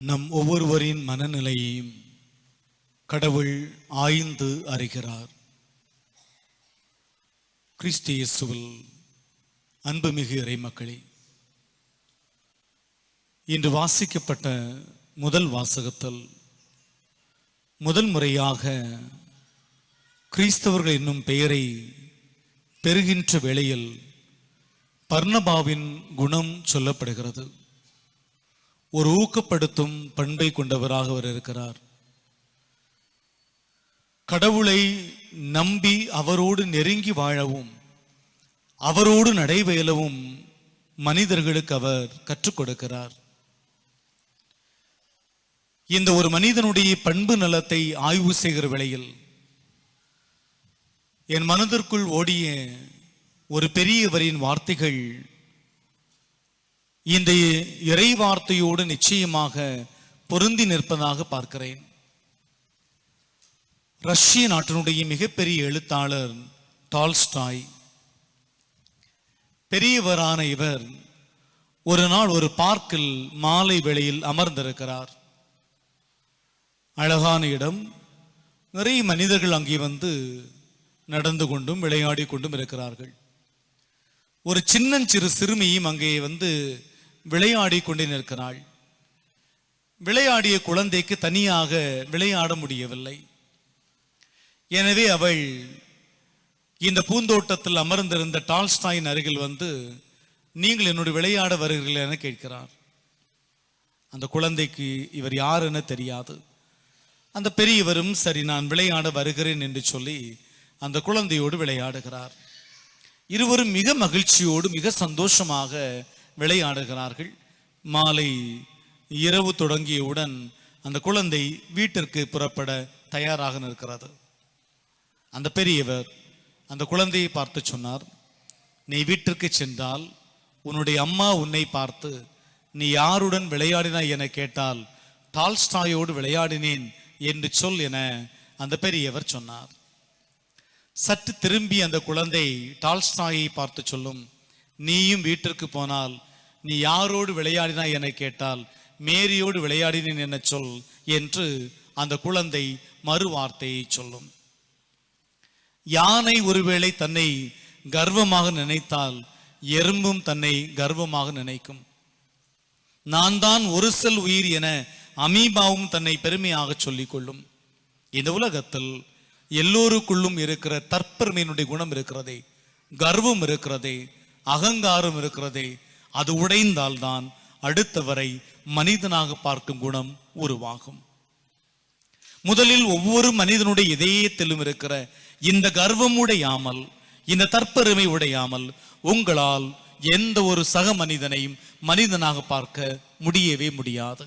நம் ஒவ்வொருவரின் மனநிலையையும் கடவுள் ஆய்ந்து அறிகிறார். கிறிஸ்து இயேசுவில் அன்புமிகு இறைமக்களே இன்று வாசிக்கப்பட்ட முதல் வாசகத்தில் முதல் முறையாக கிறிஸ்தவர்கள் என்னும் பெயரை பெறுகின்ற வேளையில் பர்ணபாவின் குணம் சொல்லப்படுகிறது. ஒரு ஊக்கப்படுத்தும் பண்பை கொண்டவராக அவர் இருக்கிறார். கடவுளை நம்பி அவரோடு நெருங்கி வாழவும் அவரோடு நடைபெயலவும் மனிதர்களுக்கு அவர் கற்றுக் கொடுக்கிறார். இந்த ஒரு மனிதனுடைய பண்பு நலத்தை ஆய்வு செய்கிற வேளையில் என் மனதிற்குள் ஓடிய ஒரு பெரியவரின் வார்த்தைகள் இந்த இறை வார்த்தையோடு நிச்சயமாக பொருந்தி நிற்பதாக பார்க்கிறேன். ரஷ்ய நாட்டினுடைய மிகப்பெரிய எழுத்தாளர் டால்ஸ்டாய். பெரியவரான இவர் ஒரு நாள் ஒரு பார்க்கில் மாலை வேளையில் அமர்ந்திருக்கிறார். அழகான இடம். நிறைய மனிதர்கள் அங்கே வந்து நடந்து கொண்டும் விளையாடி கொண்டும் இருக்கிறார்கள். ஒரு சின்னஞ்சிறு சிறுமியும் அங்கே வந்து விளையாடி கொண்டே நிற்கிறாள். விளையாடிய குழந்தைக்கு தனியாக விளையாட முடியவில்லை. எனவே அவள் இந்த பூந்தோட்டத்தில் அமர்ந்திருந்த டால்ஸ்டாயின் அருகில் வந்து நீங்கள் என்னோட விளையாட வருகிறீர்கள் என கேட்கிறார். அந்த குழந்தைக்கு இவர் யார் என தெரியாது. அந்த பெரியவரும் சரி நான் விளையாட வருகிறேன் என்று சொல்லி அந்த குழந்தையோடு விளையாடுகிறார். இருவரும் மிக மகிழ்ச்சியோடு மிக சந்தோஷமாக விளையாடுகிறார்கள். மாலை இரவு தொடங்கியவுடன் அந்த குழந்தை வீட்டிற்கு புறப்பட தயாராக நிற்கிறது. அந்த பெரியவர் அந்த குழந்தையை பார்த்து சொன்னார் நீ வீட்டிற்கு சென்றால் உன்னுடைய அம்மா உன்னை பார்த்து நீ யாருடன் விளையாடினாய் என கேட்டால் டால்ஸ்டாயோடு விளையாடினேன் என்று சொல் என அந்த பெரியவர் சொன்னார். சற்று திரும்பி அந்த குழந்தை டால்ஸ்டாயை பார்த்து சொல்லும் நீயும் வீட்டிற்கு போனால் நீ யாரோடு விளையாடினாய் என கேட்டால்? மேரியோடு விளையாடினேன் என சொல் என்று அந்த குழந்தை மறு வார்த்தையை சொல்லும். யானை ஒருவேளை தன்னை கர்வமாக நினைத்தால் எறும்பும் தன்னை கர்வமாக நினைக்கும். நான் தான் ஒரு செல் உயிர் என அமீபாவும் தன்னை பெருமையாக சொல்லிக் கொள்ளும். இந்த உலகத்தில் எல்லோருக்குள்ளும் இருக்கிற தற்பெருமையினுடைய குணம் இருக்கிறதே கர்வம் இருக்கிறதே அகங்காரம் இருக்கிறதே அது உடைந்தால்தான் அடுத்தவரை மனிதனாக பார்க்கும் குணம் உருவாகும். முதலில் ஒவ்வொரு மனிதனுடைய இதயத்திலும் இருக்கிற இந்த கர்வம் உடையாமல் இந்த தற்பெருமை உடையாமல் உங்களால் எந்த ஒரு சக மனிதனையும் மனிதனாக பார்க்க முடியவே முடியாது.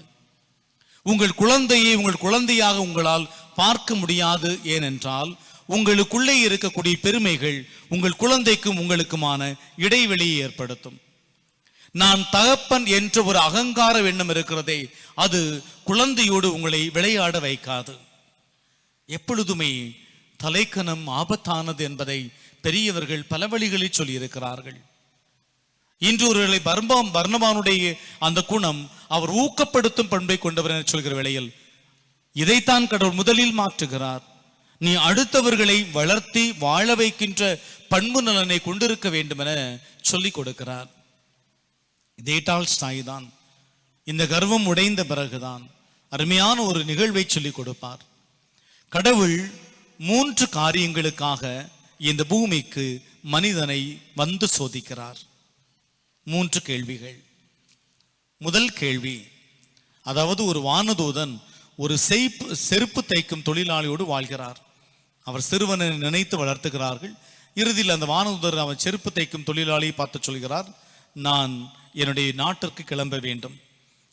உங்கள் குழந்தையை உங்கள் குழந்தையாக உங்களால் பார்க்க முடியாது ஏனென்றால் உங்களுக்குள்ளே இருக்கக்கூடிய பெருமைகள் உங்கள் குழந்தைக்கும் உங்களுக்குமான இடைவெளியை ஏற்படுத்தும். நான் தகப்பன் என்ற ஒரு அகங்கார எண்ணம் இருக்கிறதே அது குழந்தையோடு உங்களை விளையாட வைக்காது. எப்பொழுதுமே தலைக்கணம் ஆபத்தானது என்பதை பெரியவர்கள் பல வழிகளில் சொல்லியிருக்கிறார்கள். இன்று ஒருவேளை பர்மாம் வர்ணவானுடைய அந்த குணம் அவர் ஊக்கப்படுத்தும் பண்பை கொண்டவர் என சொல்கிற வேளையில் இதைத்தான் கடவுள் முதலில் மாற்றுகிறார். நீ அடுத்தவர்களை வளர்த்தி வாழ வைக்கின்ற பண்பு நலனை கொண்டிருக்க வேண்டும் என சொல்லிக் கொடுக்கிறார். இதேட்டால் ஸ்தாய்தான் இந்த கர்வம் உடைந்த பிறகுதான் அருமையான ஒரு நிகழ்வை சொல்லிக் கொடுப்பார். கடவுள் மூன்று காரியங்களுக்காக இந்த பூமிக்கு மனிதனை வந்து சோதிக்கிறார். மூன்று கேள்விகள். முதல் கேள்வி அதாவது ஒரு வானதூதன் ஒரு செய்ப்பு செருப்பு தைக்கும் தொழிலாளியோடு வாழ்கிறார். அவர் சிறுவனை நினைத்து வளர்த்துகிறார்கள். இறுதியில் அந்த வானதூதர் அவன் செருப்பு தைக்கும் தொழிலாளியை பார்த்து சொல்கிறார். நான் என்னுடைய நாட்டிற்கு கிளம்ப வேண்டும்.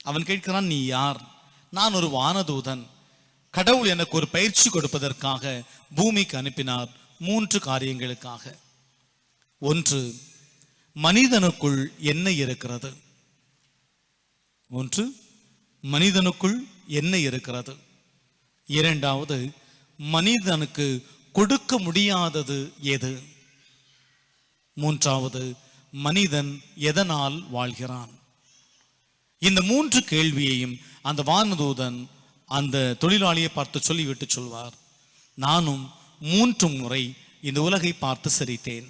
அவன் கேட்கிறான் நீ யார்? நான் ஒரு வானதூதன். கடவுள் எனக்கு ஒரு பயிற்சி கொடுப்பதற்காக பூமிக்கு அனுப்பினார் மூன்று காரியங்களுக்காக. ஒன்று மனிதனுக்குள் என்ன இருக்கிறது. ஒன்று மனிதனுக்குள் என்ன இருக்கிறது. இரண்டாவது மனிதனுக்கு கொடுக்க முடியாதது எது? மூன்றாவது மனிதன் எதனால் வாழ்கிறான்? இந்த மூன்று கேள்வியையும் அந்த வானதூதன் அந்த தொழிலாளியை பார்த்து சொல்லிவிட்டு சொல்வார். நானும் மூன்று முறை இந்த உலகை பார்த்து சிரித்தேன்.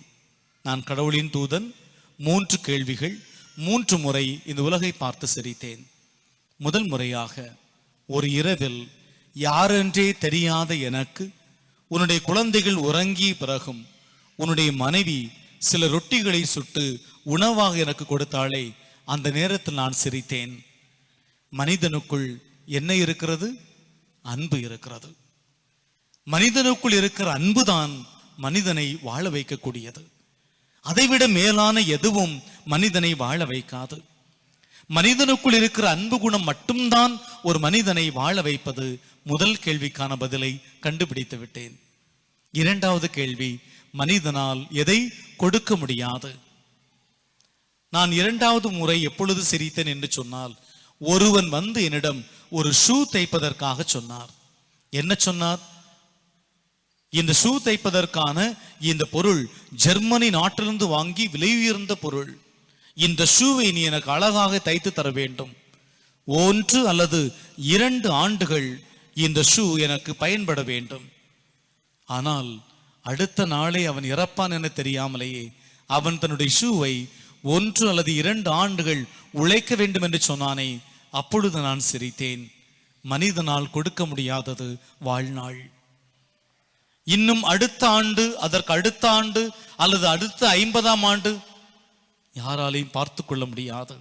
நான் கடவுளின் தூதன் மூன்று கேள்விகள் மூன்று முறை இந்த உலகை பார்த்து சிரித்தேன். முதல் முறையாக ஒரு இரவில் யாரென்றே தெரியாத எனக்கு உன்னுடைய குழந்தைகள் உறங்கிய பிறகும் உன்னுடைய மனைவி சில ரொட்டிகளை சுட்டு உணவாக எனக்கு கொடுத்தாளே அந்த நேரத்தில் நான் சிரித்தேன். மனிதனுக்குள் என்ன இருக்கிறது? அன்பு இருக்கிறது. மனிதனுக்குள் இருக்கிற அன்புதான் மனிதனை வாழ வைக்கக்கூடியது. அதைவிட மேலான எதுவும் மனிதனை வாழ வைக்காது. மனிதனுக்குள் இருக்கிற அன்பு குணம் மட்டும்தான் ஒரு மனிதனை வாழ வைப்பது முதல் கேள்விக்கான பதிலை கண்டுபிடித்து விட்டேன் இரண்டாவது கேள்வி மனிதனால் எதை கொடுக்க முடியாது. நான் இரண்டாவது முறை எப்பொழுது சிரித்தேன் என்று சொன்னால் ஒருவன் வந்து என்னிடம் ஒரு ஷூ தைப்பதற்காக சொன்னார். என்ன சொன்னார்? இந்த ஷூ தைப்பதற்கான இந்த பொருள் ஜெர்மனி நாட்டிலிருந்து வாங்கி விலை உயர்ந்த பொருள். இந்த ஷூவை நீ எனக்கு அழகாக தைத்து தர வேண்டும். ஒன்று அல்லது இரண்டு ஆண்டுகள் இந்த ஷூ எனக்கு பயன்பட வேண்டும். ஆனால் அடுத்த நாளே அவன் இறப்பான் என தெரியாமலேயே அவன் தன்னுடைய ஷூவை ஒன்று அல்லது இரண்டு ஆண்டுகள் உழைக்க வேண்டும் என்று சொன்னானே அப்பொழுது நான் சிரித்தேன். மனிதனால் கொடுக்க முடியாதது வாழ்நாள். இன்னும் அடுத்த ஆண்டு அதற்கு அடுத்த ஆண்டு அல்லது அடுத்த ஐம்பதாம் ஆண்டு யாராலையும் பார்த்து கொள்ள முடியாது.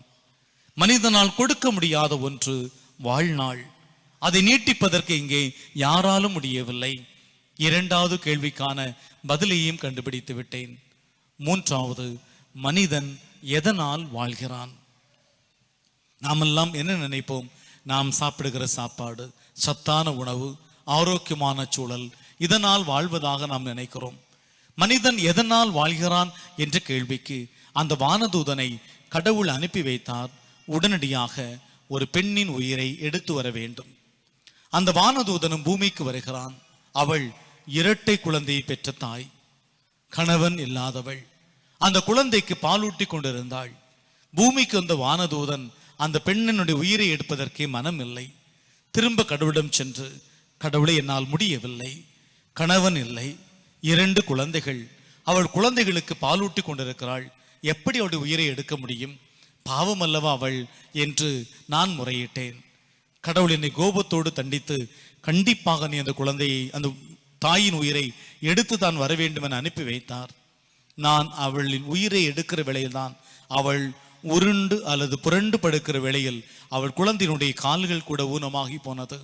மனிதனால் கொடுக்க முடியாத ஒன்று வாழ்நாள். அதை நீட்டிப்பதற்கு இங்கே யாராலும் முடியவில்லை. இரண்டாவது கேள்விக்கான பதிலையும் கண்டுபிடித்து விட்டேன். மூன்றாவது மனிதன் எதனால் வாழ்கிறான்? நாமெல்லாம் என்ன நினைப்போம்? நாம் சாப்பிடுகிற சாப்பாடு சத்தான உணவு ஆரோக்கியமான சூழல் இதனால் வாழ்வதாக நாம் நினைக்கிறோம். மனிதன் எதனால் வாழ்கிறான் என்ற கேள்விக்கு அந்த வானதூதனை கடவுள் அனுப்பி வைத்தார். உடனடியாக ஒரு பெண்ணின் உயிரை எடுத்து வர வேண்டும். அந்த வானதூதனும் பூமிக்கு வருகிறான். அவள் இரட்டை குழந்தையை பெற்ற தாய் கணவன் இல்லாதவள். அந்த குழந்தைக்கு பாலூட்டி கொண்டிருந்தாள். பூமிக்கு வந்த வானதூதன் அந்த பெண்ணினுடைய உயிரை எடுப்பதற்கே மனம் இல்லை திரும்ப கடவுளிடம் சென்று கடவுளை என்னால் முடியவில்லை. கணவன் இல்லை. இரண்டு குழந்தைகள். அவள் குழந்தைகளுக்கு பாலூட்டி கொண்டிருக்கிறாள். எப்படி அவளுடைய உயிரை எடுக்க முடியும்? பாவம் அல்லவா அவள்? என்று நான் முறையிட்டேன். கடவுள் என்னை கோபத்தோடு தண்டித்து கண்டிப்பாக நீ அந்த குழந்தையை அந்த தாயின் உயிரை எடுத்து தான் வர வேண்டும் என அனுப்பி வைத்தார். நான் அவளின் உயிரை எடுக்கிற வேளையில்தான் அவள் உருண்டு அல்லது புரண்டு படுக்கிற வேளையில் அவள் குழந்தையினுடைய கால்கள் கூட ஊனமாகி போனது.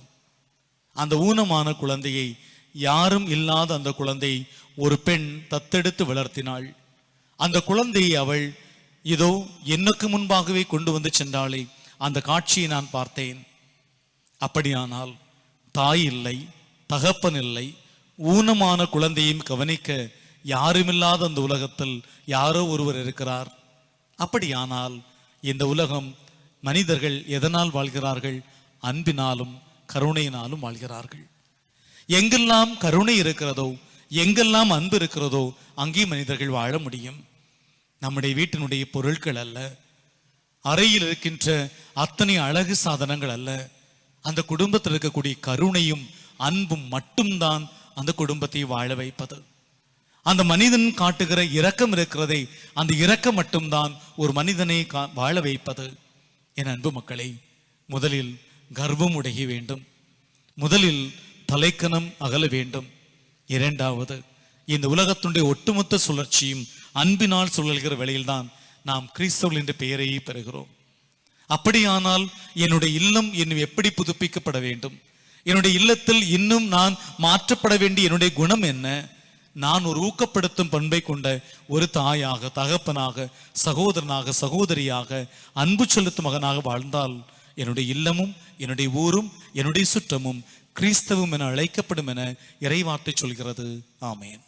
அந்த ஊனமான குழந்தையை யாரும் இல்லாத அந்த குழந்தையை ஒரு பெண் தத்தெடுத்து வளர்த்தினாள். அந்த குழந்தையை அவள் இதோ எனக்கு முன்பாகவே கொண்டு வந்து சென்றாளே அந்த காட்சியை நான் பார்த்தேன். அப்படியானால் தாய் இல்லை தகப்பன் இல்லை ஊனமான குழந்தையும் கவனிக்க யாருமில்லாத அந்த உலகத்தில் யாரோ ஒருவர் இருக்கிறார். அப்படியானால் இந்த உலகம் மனிதர்கள் எதனால் வாழ்கிறார்கள்? அன்பினாலும் கருணையினாலும் வாழ்கிறார்கள். எங்கெல்லாம் கருணை இருக்கிறதோ எங்கெல்லாம் அன்பு இருக்கிறதோ அங்கே மனிதர்கள் வாழ முடியும். நம்முடைய வீட்டினுடைய பொருட்கள் அல்ல. அறையில் இருக்கின்ற அத்தனை அழகு சாதனங்கள் அல்ல. அந்த குடும்பத்தில் இருக்கக்கூடிய கருணையும் அன்பும் மட்டும்தான் அந்த குடும்பத்தை வாழ வைப்பது. அந்த மனிதன் காட்டுகிற இரக்கம் இருக்கிறதை அந்த இரக்கம் மட்டும்தான் ஒரு மனிதனை வாழ வைப்பது. என் அன்பு மக்களை முதலில் கர்வம் உடைய வேண்டும். முதலில் தலைக்கணம் அகல வேண்டும். இரண்டாவது இந்த உலகத்துடைய ஒட்டுமொத்த சுழற்சியும் அன்பினால் சுழல்கிற வேளையில்தான் நாம் கிறிஸ்தவர்கள் என்ற பெயரையே பெறுகிறோம். அப்படியானால் என்னுடைய இல்லம் இன்னும் எப்படி புதுப்பிக்கப்பட வேண்டும்? என்னுடைய இல்லத்தில் இன்னும் நான் மாற்றப்பட வேண்டிய என்னுடைய குணம் என்ன? நான் ஒரு ஊக்கப்படுத்தும் பண்பை கொண்ட ஒரு தாயாக தகப்பனாக சகோதரனாக சகோதரியாக அன்பு செலுத்தும் மகனாக வாழ்ந்தால் என்னுடைய இல்லமும் என்னுடைய ஊரும் என்னுடைய சுற்றமும் கிறிஸ்தவம் என அழைக்கப்படும் என இறைவார்த்தை சொல்கிறது. ஆமேன்.